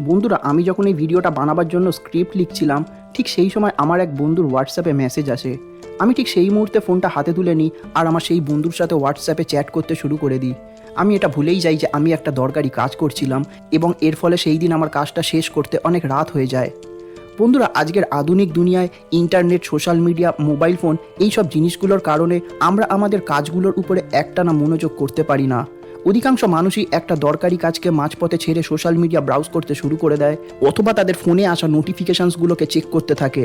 বন্ধুরা, আমি যখন এই ভিডিওটা বানাবার জন্য স্ক্রিপ্ট লিখছিলাম, ঠিক সেই সময় আমার এক বন্ধুর হোয়াটসঅ্যাপে মেসেজ আসে। আমি ঠিক সেই মুহূর্তে ফোনটা হাতে তুলে নিই আর আমার সেই বন্ধুর সাথে হোয়াটসঅ্যাপে চ্যাট করতে শুরু করে দিই। আমি এটা ভুলেই যাই যে আমি একটা দরকারি কাজ করছিলাম এবং এর ফলে সেই দিন আমার কাজটা শেষ করতে অনেক রাত হয়ে যায়। বন্ধুরা, আজকের আধুনিক দুনিয়ায় internet social media mobile phone এই সব জিনিসগুলোর কারণে আমরা আমাদের কাজগুলোর উপরে একটানা মনোযোগ করতে পারি না। অধিকাংশ মানুষই একটা দরকারি কাজকে মাঝপথে ছেড়ে সোশ্যাল মিডিয়া ব্রাউজ করতে শুরু করে দেয়, অথবা তাদের ফোনে আসা নোটিফিকেশনসগুলোকে চেক করতে থাকে।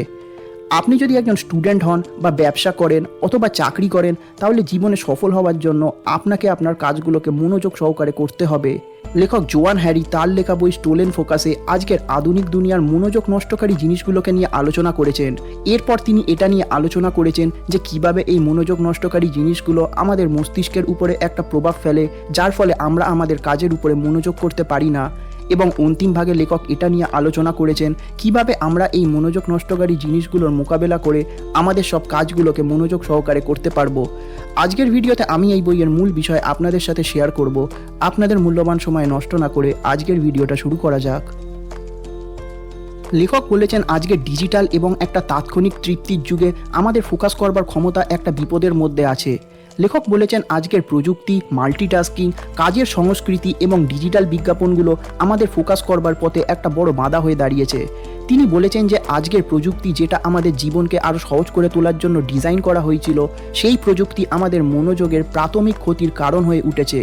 আপনি যদি একজন স্টুডেন্ট হন বা ব্যবসা করেন অথবা চাকরি করেন, তাহলে জীবনে সফল হওয়ার জন্য আপনাকে আপনার কাজগুলোকে মনোযোগ সহকারে করতে হবে। লেখক জোয়ান হ্যারি তার লেখা বই স্টোলেন ফোকাসে আজকের আধুনিক দুনিয়ার মনোযোগ নষ্টকারী জিনিসগুলোকে নিয়ে আলোচনা করেছেন। এরপর তিনি এটা নিয়ে আলোচনা করেছেন যে কীভাবে এই মনোযোগ নষ্টকারী জিনিসগুলো আমাদের মস্তিষ্কের উপরে একটা প্রভাব ফেলে, যার ফলে আমরা আমাদের কাজের উপরে মনোযোগ করতে পারি না। এবং অন্তিম ভাগে লেখক এটা নিয়ে আলোচনা করেছেন, কীভাবে আমরা এই মনোযোগ নষ্টকারী জিনিসগুলোর মোকাবেলা করে আমাদের সব কাজগুলোকে মনোযোগ সহকারে করতে পারব। আজকের ভিডিওতে আমি এই বইয়ের মূল বিষয় আপনাদের সাথে শেয়ার করব। আপনাদের মূল্যবান সময় নষ্ট না করে আজকের ভিডিওটা শুরু করা যাক। লেখক বলেছেন, আজকে ডিজিটাল এবং একটা তাৎক্ষণিক তৃপ্তির যুগে আমাদের ফোকাস করবার ক্ষমতা একটা বিপদের মধ্যে আছে। লেখক বলেছেন, আজকের প্রযুক্তি মাল্টিটাস্কিং কাজের সংস্কৃতি এবং ডিজিটাল বিজ্ঞাপনগুলো আমাদের ফোকাস করবার পথে একটা বড় বাধা হয়ে দাঁড়িয়েছে। তিনি বলেছেন যে, আজকের প্রযুক্তি যেটা আমাদের জীবনকে আরও সহজ করে তোলার জন্য ডিজাইন করা হয়েছিল, সেই প্রযুক্তি আমাদের মনোযোগের প্রাথমিক ক্ষতির কারণ হয়ে উঠেছে।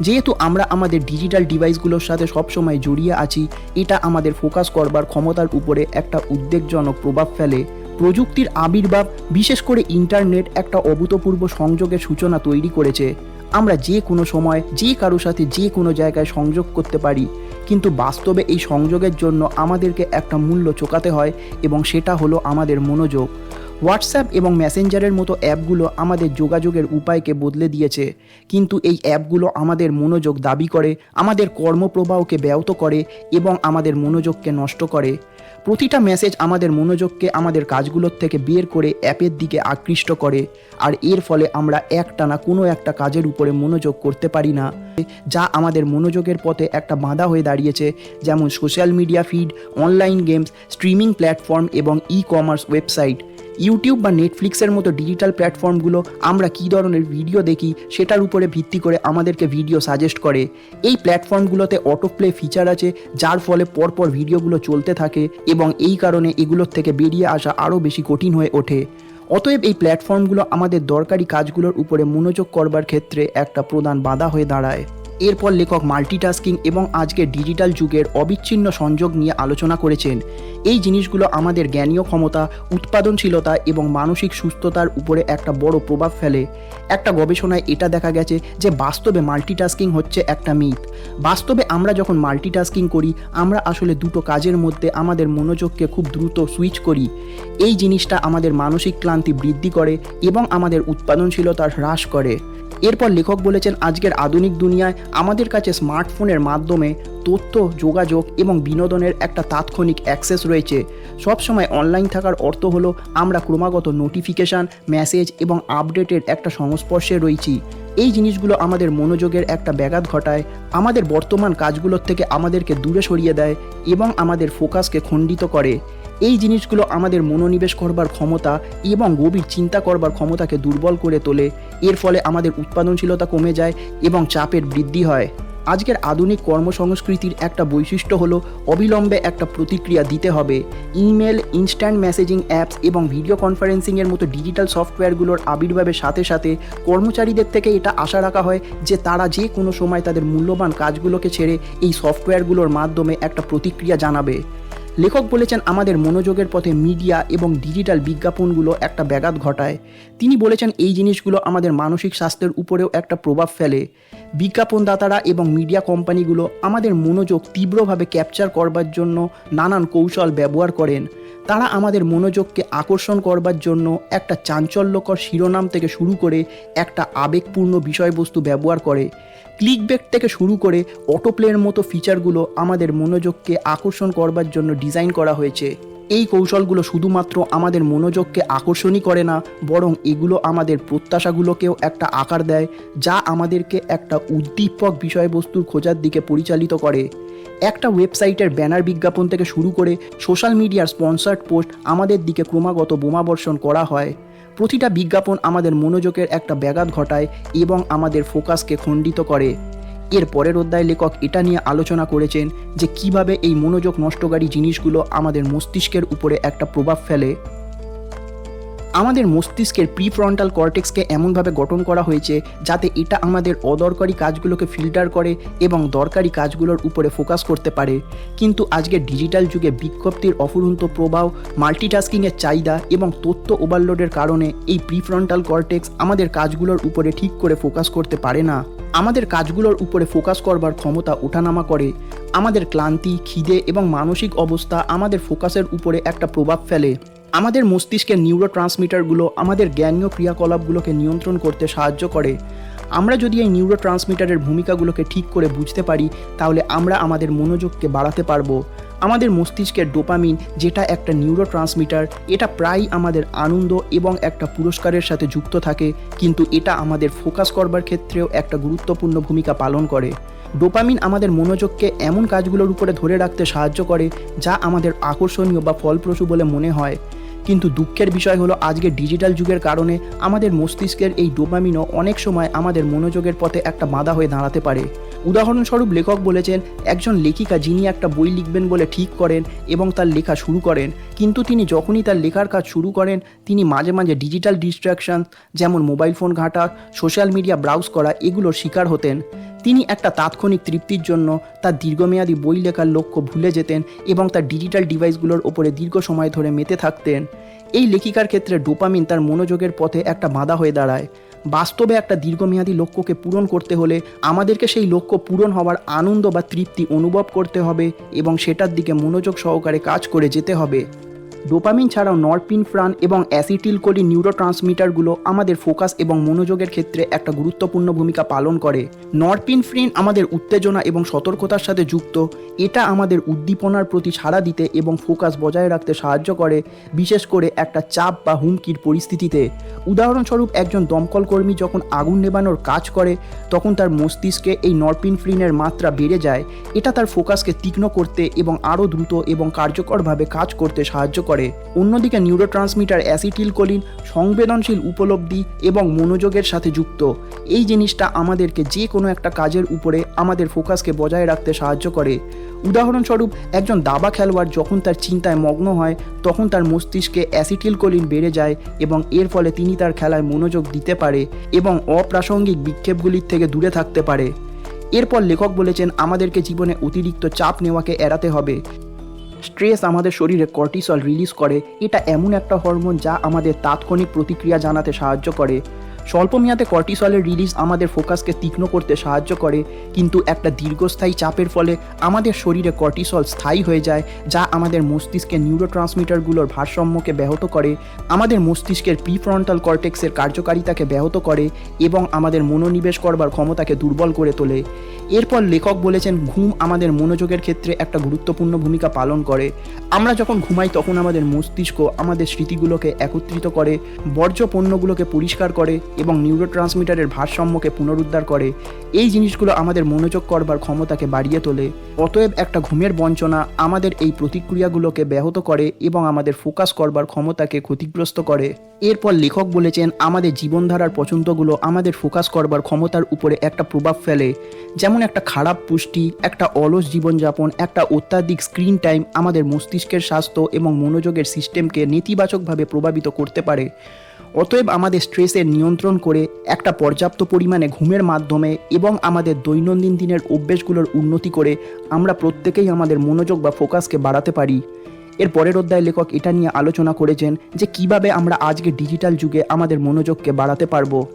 যেহেতু আমরা আমাদের ডিজিটাল ডিভাইসগুলোর সাথে সবসময় জড়িয়ে আছি, এটা আমাদের ফোকাস করবার ক্ষমতার উপরে একটা উদ্বেগজনক প্রভাব ফেলে। প্রযুক্তির আবির্ভাব, বিশেষ করে ইন্টারনেট একটা অভূতপূর্ব সংযোগের সূচনা তৈরি করেছে। আমরা যে কোনো সময় যে কারও সাথে যে কোনো জায়গায় সংযোগ করতে পারি, কিন্তু বাস্তবে এই সংযোগের জন্য আমাদেরকে একটা মূল্য চোকাতে হয় এবং সেটা হলো আমাদের মনোযোগ। হোয়াটসঅ্যাপ এবং মেসেঞ্জারের মতো অ্যাপগুলো আমাদের যোগাযোগের উপায়কে বদলে দিয়েছে। কিন্তু এই অ্যাপগুলো আমাদের মনোযোগ দাবি করে, আমাদের কর্মপ্রবাহকে ব্যাহত করে এবং আমাদের মনোযোগকে নষ্ট করে। প্রতিটা মেসেজ আমাদের মনোযোগকে আমাদের কাজগুলোর থেকে বের করে অ্যাপের দিকে আকৃষ্ট করে। আর এর ফলে আমরা একটানা কোনো একটা কাজের উপরে মনোযোগ করতে পারি না। যা আমাদের মনোযোগের পথে একটা বাধা হয়ে দাঁড়িয়েছে, যেমন social media feed, online games, streaming platform এবং ই কমার্স ওয়েবসাইট। ইউটিউব বা নেটফ্লিক্সের মতো ডিজিটাল প্ল্যাটফর্মগুলো আমরা কী ধরনের ভিডিও দেখি সেটার উপরে ভিত্তি করে আমাদেরকে ভিডিও সাজেস্ট করে। এই প্ল্যাটফর্মগুলোতে অটো প্লে ফিচার আছে, যার ফলে পরপর ভিডিওগুলো চলতে থাকে এবং এই কারণে এগুলোর থেকে বেরিয়ে আসা আরও বেশি কঠিন হয়ে ওঠে। অতএব এই প্ল্যাটফর্মগুলো আমাদের দরকারি কাজগুলোর উপরে মনোযোগ করবার ক্ষেত্রে একটা প্রধান বাধা হয়ে দাঁড়ায়। এরপর লেখক মাল্টিটাস্কিং এবং আজকে ডিজিটাল যুগের অবিচ্ছিন্ন সংযোগ নিয়ে আলোচনা করেছেন। এই জিনিসগুলো আমাদের জ্ঞানীয় ক্ষমতা, উৎপাদনশীলতা এবং মানসিক সুস্থতার উপরে একটা বড় প্রভাব ফেলে। একটা গবেষণায় এটা দেখা গেছে যে বাস্তবে মাল্টিটাস্কিং হচ্ছে একটা মিথ। বাস্তবে আমরা যখন মাল্টিটাস্কিং করি, আমরা আসলে দুটো কাজের মধ্যে আমাদের মনোযোগকে খুব দ্রুত সুইচ করি। এই জিনিসটা আমাদের মানসিক ক্লান্তি বৃদ্ধি করে এবং আমাদের উৎপাদনশীলতা হ্রাস করে। এরপর লেখক বলেছেন, আজকের আধুনিক দুনিয়ায় আমাদের কাছে স্মার্টফোনের মাধ্যমে তথ্য, যোগাযোগ এবং বিনোদনের একটা তাৎক্ষণিক অ্যাক্সেস রয়েছে। সবসময় অনলাইন থাকার অর্থ হলো আমরা ক্রমাগত নোটিফিকেশান, মেসেজ এবং আপডেটের একটা সংস্পর্শে রয়েছি। এই জিনিসগুলো আমাদের মনোযোগের একটা ব্যাঘাত ঘটায়, আমাদের বর্তমান কাজগুলোর থেকে আমাদেরকে দূরে সরিয়ে দেয় এবং আমাদের ফোকাসকে খণ্ডিত করে। এই জিনিসগুলো আমাদের মনোনিবেশ করবার ক্ষমতা এবং গভীর চিন্তা করবার ক্ষমতাকে দুর্বল করে তোলে। এর ফলে আমাদের উৎপাদনশীলতা কমে যায় এবং চাপের বৃদ্ধি হয়। আজকের আধুনিক কর্মসংস্কৃতির একটা বৈশিষ্ট্য হলো অবিলম্বে একটা প্রতিক্রিয়া দিতে হবে। ইমেল, ইনস্ট্যান্ট মেসেজিং অ্যাপস এবং ভিডিও কনফারেন্সিংয়ের মতো ডিজিটাল সফটওয়্যারগুলোর আবির্ভাবের সাথে সাথে কর্মচারীদের থেকে এটা আশা রাখা হয় যে তারা যে কোনো সময় তাদের মূল্যবান কাজগুলোকে ছেড়ে এই সফটওয়্যারগুলোর মাধ্যমে একটা প্রতিক্রিয়া জানাবে। লেখক বলেছেন, আমাদের মনোযোগের পথে মিডিয়া এবং ডিজিটাল বিজ্ঞাপনগুলো একটা ব্যাঘাত ঘটায়। তিনি বলেছেন, এই জিনিসগুলো আমাদের মানসিক স্বাস্থ্যের উপরেও একটা প্রভাব ফেলে। বিজ্ঞাপনদাতারা এবং মিডিয়া কোম্পানিগুলো আমাদের মনোযোগ তীব্রভাবে ক্যাপচার করবার জন্য নানান কৌশল ব্যবহার করেন। তারা আমাদের মনোযোগকে আকর্ষণ করবার জন্য একটা চাঞ্চল্যকর শিরোনাম থেকে শুরু করে একটা আবেগপূর্ণ বিষয়বস্তু ব্যবহার করে। ক্লিকবেক থেকে শুরু করে অটোপ্লের মতো ফিচারগুলো আমাদের মনোযোগকে আকর্ষণ করবার জন্য ডিজাইন করা হয়েছে। এই কৌশলগুলো শুধুমাত্র আমাদের মনোযোগকে আকর্ষণই করে না, বরং এগুলো আমাদের প্রত্যাশাগুলোকেও একটা আকার দেয়, যা আমাদেরকে একটা উদ্দীপক বিষয়বস্তুর খোঁজার দিকে পরিচালিত করে। একটা ওয়েবসাইটের ব্যানার বিজ্ঞাপন থেকে শুরু করে সোশ্যাল মিডিয়ার স্পন্সার্ড পোস্ট আমাদের দিকে ক্রমাগত বোমাবর্ষণ করা হয়। প্রতিটা বিজ্ঞাপন আমাদের মনোযোগের একটা ব্যাঘাত ঘটায় এবং আমাদের ফোকাসকে খণ্ডিত করে। এর পরের অধ্যায় লেখক এটা নিয়ে আলোচনা করেছেন যে কীভাবে এই মনোযোগ নষ্টকারী জিনিসগুলো আমাদের মস্তিষ্কের উপরে একটা প্রভাব ফেলে। আমাদের মস্তিষ্কের প্রিফ্রন্টাল কর্টেক্সকে এমনভাবে গঠন করা হয়েছে যাতে এটা আমাদের অদরকারি কাজগুলোকে ফিল্টার করে এবং দরকারি কাজগুলোর উপরে ফোকাস করতে পারে। কিন্তু আজকের ডিজিটাল যুগে বিজ্ঞপ্তির অফুরন্ত প্রভাব মাল্টিটাস্কিংয়ের চাহিদা এবং তথ্য ওভারলোডের কারণে এই প্রিফ্রন্টাল কর্টেক্স আমাদের কাজগুলোর উপরে ঠিক করে ফোকাস করতে পারে না। আমাদের কাজগুলোর উপরে ফোকাস করবার ক্ষমতা ওঠানামা করে। আমাদের ক্লান্তি, খিদে এবং মানসিক অবস্থা আমাদের ফোকাসের উপরে একটা প্রভাব ফেলে। আমাদের মস্তিষ্কের নিউরো ট্রান্সমিটারগুলো আমাদের জ্ঞানীয় ক্রিয়াকলাপগুলোকে নিয়ন্ত্রণ করতে সাহায্য করে। আমরা যদি এই নিউরো ট্রান্সমিটারের ভূমিকাগুলোকে ঠিক করে বুঝতে পারি, তাহলে আমরা আমাদের মনোযোগকে বাড়াতে পারব। আমাদের মস্তিষ্কের ডোপামিন, যেটা একটা নিউরো ট্রান্সমিটার এটা প্রায়ই আমাদের আনন্দ এবং একটা পুরস্কারের সাথে যুক্ত থাকে, কিন্তু এটা আমাদের ফোকাস করবার ক্ষেত্রেও একটা গুরুত্বপূর্ণ ভূমিকা পালন করে। ডোপামিন আমাদের মনোযোগকে এমন কাজগুলোর উপরে ধরে রাখতে সাহায্য করে, যা আমাদের আকর্ষণীয় বা ফলপ্রসূ বলে মনে হয়। কিন্তু দুঃখের বিষয় হলো আজকে ডিজিটাল যুগের কারণে আমাদের মস্তিষ্কের এই ডোপামিনও অনেক সময় আমাদের মনোযোগের পথে একটা বাধা হয়ে দাঁড়াতে পারে। উদাহরণস্বরূপ লেখক বলেছেন, একজন লেখিকা যিনি একটা বই লিখবেন বলে ঠিক করেন এবং তার লেখা শুরু করেন। কিন্তু তিনি যখনই তার লেখার কাজ শুরু করেন, তিনি মাঝে মাঝে ডিজিটাল ডিস্ট্রাকশন, যেমন মোবাইল ফোন ঘাঁটা, সোশ্যাল মিডিয়া ব্রাউজ করা, এগুলোর শিকার হতেন। তিনি একটা তাৎক্ষণিক তৃপ্তির জন্য তার দীর্ঘমেয়াদী বই লেখার লক্ষ্য ভুলে যেতেন এবং তার ডিজিটাল ডিভাইসগুলোর ওপরে দীর্ঘ সময় ধরে মেতে থাকতেন। এই লেখিকার ক্ষেত্রে ডোপামিন তার মনোযোগের পথে একটা বাধা হয়ে দাঁড়ায়। বাস্তবে একটা দীর্ঘমেয়াদী লক্ষ্যকে পূরণ করতে হলে আমাদেরকে সেই লক্ষ্য পূরণ হওয়ার আনন্দ বা তৃপ্তি অনুভব করতে হবে এবং সেটার দিকে মনোযোগ সহকারে কাজ করে যেতে হবে। ডোপামিন ছাড়াও নরপিনফ্রান এবং অ্যাসিটিলকোলি নিউরো ট্রান্সমিটারগুলো আমাদের ফোকাস এবং মনোযোগের ক্ষেত্রে একটা গুরুত্বপূর্ণ ভূমিকা পালন করে। নরপিনফ্রিন আমাদের উত্তেজনা এবং সতর্কতার সাথে যুক্ত। এটা আমাদের উদ্দীপনার প্রতি সাড়া দিতে এবং ফোকাস বজায় রাখতে সাহায্য করে, বিশেষ করে একটা চাপ বা হুমকির পরিস্থিতিতে। উদাহরণস্বরূপ একজন দমকল কর্মী যখন আগুন নেবানোর কাজ করে, তখন তার মস্তিষ্কে এই নরপিনফ্রিনের মাত্রা বেড়ে যায়। এটা তার ফোকাসকে তীক্ষ্ণ করতে এবং আরও দ্রুত এবং কার্যকরভাবে কাজ করতে সাহায্য করে। অন্যদিকে নিউরো ট্রান্সমিটার অ্যাসিটিলকোলিন সংবেদনশীল উপলব্ধি এবং মনোযোগের সাথে যুক্ত। এই জিনিসটা আমাদেরকে যে কোনো একটা কাজের উপরে আমাদের ফোকাসকে বজায় রাখতে সাহায্য করে। উদাহরণস্বরূপ, একজন দাবা খেলোয়াড় যখন তার চিন্তায় মগ্ন হয়, তখন তার মস্তিষ্কে অ্যাসিটিলকোলিন বেড়ে যায় এবং এর ফলে তিনি তার খেলায় মনোযোগ দিতে পারে এবং অপ্রাসঙ্গিক বিক্ষেপগুলির থেকে দূরে থাকতে পারে। এরপর লেখক বলেছেন, আমাদেরকে জীবনে অতিরিক্ত চাপ নেওয়াকে এড়াতে হবে। স্ট্রেস আমাদের শরীরে কর্টিসল রিলিজ করে, এটা এমন একটা হরমোন যা আমাদের তাৎক্ষণিক প্রতিক্রিয়া জানাতে সাহায্য করে। স্বল্পমেয়াদে কর্টিসলের রিলিজ আমাদের ফোকাসকে তীক্ষ্ণ করতে সাহায্য করে, কিন্তু একটা দীর্ঘস্থায়ী চাপের ফলে আমাদের শরীরে কর্টিসল স্থায়ী হয়ে যায়, যা আমাদের মস্তিষ্কের নিউরো ট্রান্সমিটারগুলোর ভারসাম্যকে ব্যাহত করে, আমাদের মস্তিষ্কের প্রিফ্রন্টাল কর্টেক্সের কার্যকারিতাকে ব্যাহত করে, এবং আমাদের মনোনিবেশ করবার ক্ষমতাকে দুর্বল করে তোলে। এরপর লেখক বলেছেন, ঘুম আমাদের মনোযোগের ক্ষেত্রে একটা গুরুত্বপূর্ণ ভূমিকা পালন করে। আমরা যখন ঘুমাই, তখন আমাদের মস্তিষ্ক আমাদের স্মৃতিগুলোকে একত্রিত করে, বর্জ্য পণ্যগুলোকে পরিষ্কার করে এবং নিউরো ট্রান্সমিটারের ভারসাম্যকে পুনরুদ্ধার করে, এই জিনিসগুলো আমাদের মনোযোগ করবার ক্ষমতাকে বাড়িয়ে তোলে। অতএব একটা ঘুমের বঞ্চনা আমাদের এই প্রতিক্রিয়াগুলোকে ব্যাহত করে এবং আমাদের ফোকাস করবার ক্ষমতাকে ক্ষতিগ্রস্ত করে। এরপর লেখক বলেছেন, আমাদের জীবনধারার পছন্দগুলো আমাদের ফোকাস করবার ক্ষমতার উপরে একটা প্রভাব ফেলে। যেমন একটা খারাপ পুষ্টি, একটা অলস জীবনযাপন, একটা অত্যাধিক স্ক্রিন টাইম আমাদের মস্তিষ্কের স্বাস্থ্য এবং মনোযোগের সিস্টেমকে নেতিবাচকভাবে প্রভাবিত করতে পারে। অতএব আমাদের স্ট্রেসের নিয়ন্ত্রণ করে একটা পর্যাপ্ত পরিমাণে ঘুমের মাধ্যমে এবং আমাদের দৈনন্দিন দিনের অভ্যেসগুলোর উন্নতি করে আমরা প্রত্যেকেই আমাদের মনোযোগ বা ফোকাসকে বাড়াতে পারি। এর পরের অধ্যায় লেখক এটা নিয়ে আলোচনা করেছেন যে কীভাবে আমরা আজকে ডিজিটাল যুগে আমাদের মনোযোগকে বাড়াতে পারব।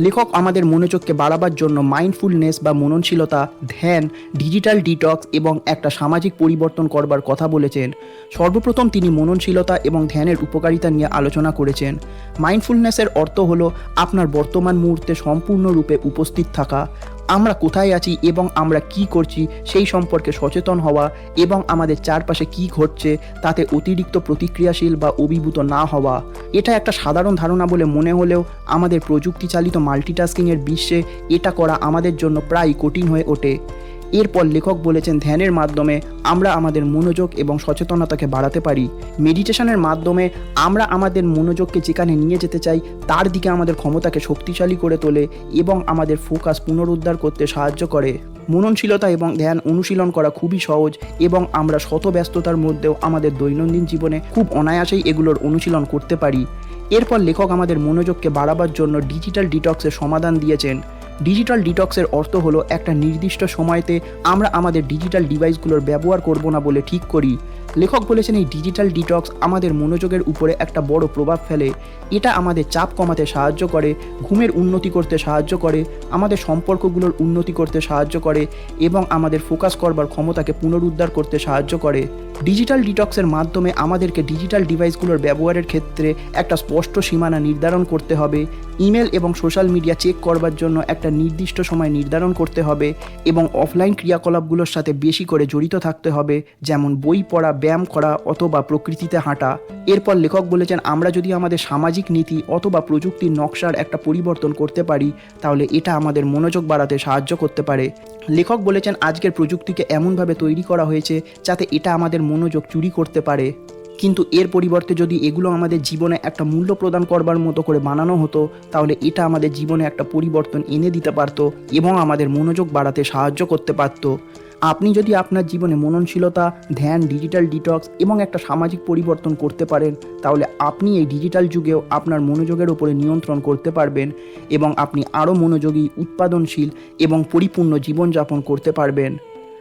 লেখক আমাদের মনোযোগকে বাড়াবার জন্য মাইন্ডফুলনেস বা মননশীলতা, ধ্যান ডিজিটাল ডিটক্স এবং একটা সামাজিক পরিবর্তন করবার কথা বলেছেন। সর্বপ্রথম তিনি মননশীলতা এবং ধ্যানের উপকারিতা নিয়ে আলোচনা করেছেন। মাইন্ডফুলনেসের অর্থ হলো আপনার বর্তমান মুহূর্তে সম্পূর্ণরূপে উপস্থিত থাকা। আমরা কোথায় আছি এবং আমরা কি করছি সেই সম্পর্কে সচেতন হওয়া এবং আমাদের চারপাশে কি ঘটছে তাতে অতিরিক্ত প্রতিক্রিয়াশীল বা অভিভূত না হওয়া। এটা একটা সাধারণ ধারণা বলে মনে হলেও আমাদের প্রযুক্তি চালিত মাল্টিটাস্কিংয়ের বিশ্বে এটা করা আমাদের জন্য প্রায় কঠিন হয়ে ওঠে। এরপর লেখক বলেছেন, ধ্যানের মাধ্যমে আমরা আমাদের মনোযোগ এবং সচেতনতাকে বাড়াতে পারি। মেডিটেশনের মাধ্যমে আমরা আমাদের মনোযোগকে যেখানে নিয়ে যেতে চাই, তার দিকে আমাদের ক্ষমতাকে শক্তিশালী করে তোলে এবং আমাদের ফোকাস পুনরুদ্ধার করতে সাহায্য করে। মননশীলতা এবং ধ্যান অনুশীলন করা খুবই সহজ এবং আমরা শত ব্যস্ততার মধ্যেও আমাদের দৈনন্দিন জীবনে খুব অনায়াসেই এগুলোর অনুশীলন করতে পারি। এরপর লেখক আমাদের মনোযোগকে বাড়াবার জন্য ডিজিটাল ডিটক্সের সমাধান দিয়েছেন। ডিজিটাল ডিটক্সের অর্থ হলো একটা নির্দিষ্ট সময়তে আমরা আমাদের ডিজিটাল ডিভাইসগুলোর ব্যবহার করব না বলে ঠিক করি। লেখক বলেছেন এই ডিজিটাল ডিটক্স আমাদের মনোযোগের উপরে একটা বড় প্রভাব ফেলে। এটা আমাদের চাপ কমাতে সাহায্য করে, ঘুমের উন্নতি করতে সাহায্য করে, আমাদের সম্পর্কগুলোর উন্নতি করতে সাহায্য করে এবং আমাদের ফোকাস করবার ক্ষমতাকে পুনরুদ্ধার করতে সাহায্য করে। ডিজিটাল ডিটক্সের মাধ্যমে আমাদেরকে ডিজিটাল ডিভাইসগুলোর ব্যবহারের ক্ষেত্রে একটা স্পষ্ট সীমানা নির্ধারণ করতে হবে। ইমেল এবং সোশ্যাল মিডিয়া চেক করবার জন্য একটা নির্দিষ্ট সময় নির্ধারণ করতে হবে এবং অফলাইন ক্রিয়াকলাপগুলোর সাথে বেশি করে জড়িত থাকতে হবে, যেমন বই পড়া, ব্যায়াম করা অথবা প্রকৃতিতে হাঁটা। এরপর লেখক বলেছেন, আমরা যদি আমাদের সামাজিক নীতি অথবা প্রযুক্তির নকশার একটা পরিবর্তন করতে পারি, তাহলে এটা আমাদের মনোযোগ বাড়াতে সাহায্য করতে পারে। লেখক বলেছেন, আজকের প্রযুক্তিকে এমনভাবে তৈরি করা হয়েছে যাতে এটা আমাদের মনোযোগ চুরি করতে পারে, কিন্তু এর পরিবর্তে যদি এগুলো আমাদের জীবনে একটা মূল্য প্রদান করবার মতো করে বানানো হতো, তাহলে এটা আমাদের জীবনে একটা পরিবর্তন এনে দিতে পারতো এবং আমাদের মনোযোগ বাড়াতে সাহায্য করতে পারতো। আপনি যদি আপনার জীবনে মননশীলতা, ধ্যান, ডিজিটাল ডিটক্স এবং একটা সামাজিক পরিবর্তন করতে পারেন, তাহলে আপনি এই ডিজিটাল যুগেও আপনার মনোযোগের ওপরে নিয়ন্ত্রণ করতে পারবেন এবং আপনি আরও মনোযোগী, উৎপাদনশীল এবং পরিপূর্ণ জীবনযাপন করতে পারবেন।